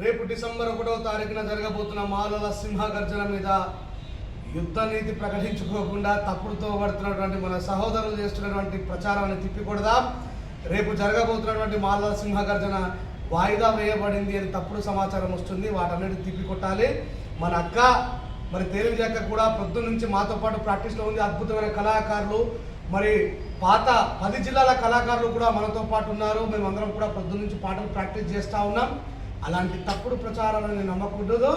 రేపు డిసెంబర్ ఒకటో తారీఖున జరగబోతున్న మాలల సింహగర్జన మీద యుద్ధ నీతి ప్రకటించుకోకుండా తప్పుడుతో పడుతున్నటువంటి మన సహోదరులు చేస్తున్నటువంటి ప్రచారాన్ని తిప్పికొడదాం. రేపు జరగబోతున్నటువంటి మాలల సింహగర్జన వాయిదా వేయబడింది అని తప్పుడు సమాచారం వస్తుంది. వాటన్నిటి తిప్పికొట్టాలి. మన అక్క మరి తేలివి జాక కూడా పొద్దున్న నుంచి మాతో పాటు ప్రాక్టీస్లో ఉంది. అద్భుతమైన కళాకారులు. మరి పాత పది జిల్లాల కళాకారులు కూడా మనతో పాటు ఉన్నారు. మేమందరం కూడా పొద్దున్న నుంచి పాటలు ప్రాక్టీస్ చేస్తూ ఉన్నాం. అలాంటి తప్పుడు ప్రచారాలను నమ్మకూడదు.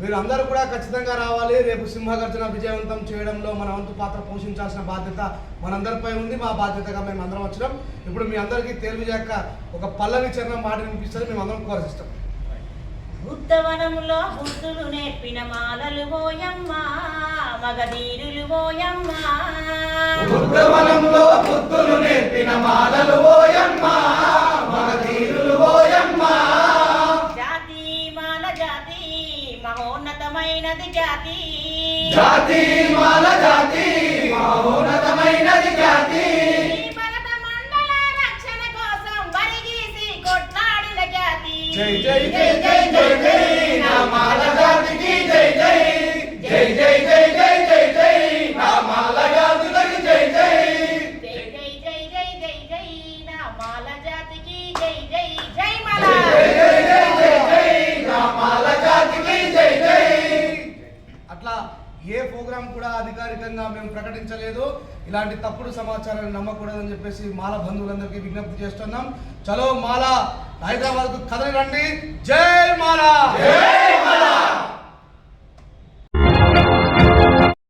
మీరు అందరూ కూడా ఖచ్చితంగా రావాలి. రేపు సింహగర్జన విజయవంతం చేయడంలో మన వంతు పాత్ర పోషించాల్సిన బాధ్యత మనందరిపై ఉంది. మా బాధ్యతగా మేము అందరం వచ్చినాం. ఇప్పుడు మీ అందరికీ తేలివి జాక ఒక పల్లవి చరణం మాట వినిపిస్తుంది. మేము అందరం కోరసిస్తాం. బుద్ధవనములో బుద్ధులు నేర్పిన మాలలు పోయమ్మ మగధీరులు పోయమ్మ. బుద్ధవనంలో జాతి మహోన్నతమైనది జాతి జాతి మాల జాతి మహోన్నతమైనది జాతి భరత మండల రక్షణ కోసం బరిగీసి కొట్లాడిన జాతి జై జై జై జై జై జై నా మాల జాతికి జై జై జై జై జై జై జై జై నా మాల జాతులకి జై జై జై జై జై జై జై జై నా మాల జాతికి జై జై జై మాల ఏ ప్రోగ్రాం కూడా అధికారికంగా మేము ప్రకటించలేదు. ఇలాంటి తప్పుడు సమాచారాన్ని నమ్మకూడదని చెప్పేసి మాల బంధువులందరికీ విజ్ఞప్తి చేస్తున్నాం. చలో మాల హైదరాబాద్కు రండి. జై మాల! జై మాల!